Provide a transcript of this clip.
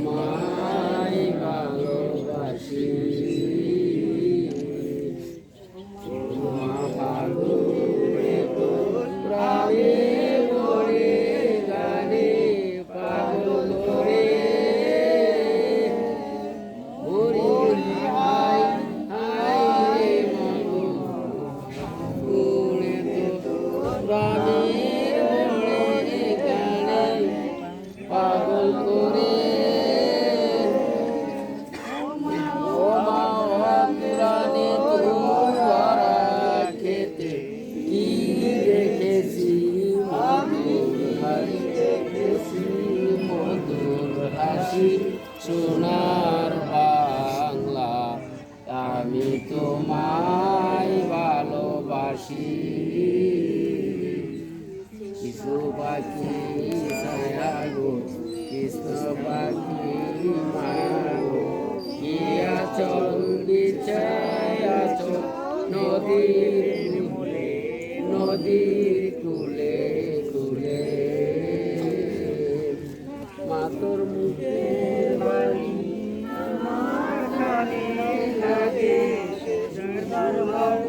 Mom. কিছু বাকি ছায়াগো কিছু বাকি মায়াগো কি আচল বিছায় আচল নদীর মূলে, নদীর কুলে কুলে। মাতর মুখে বাড়ি আমার লাগে লাগে দরবার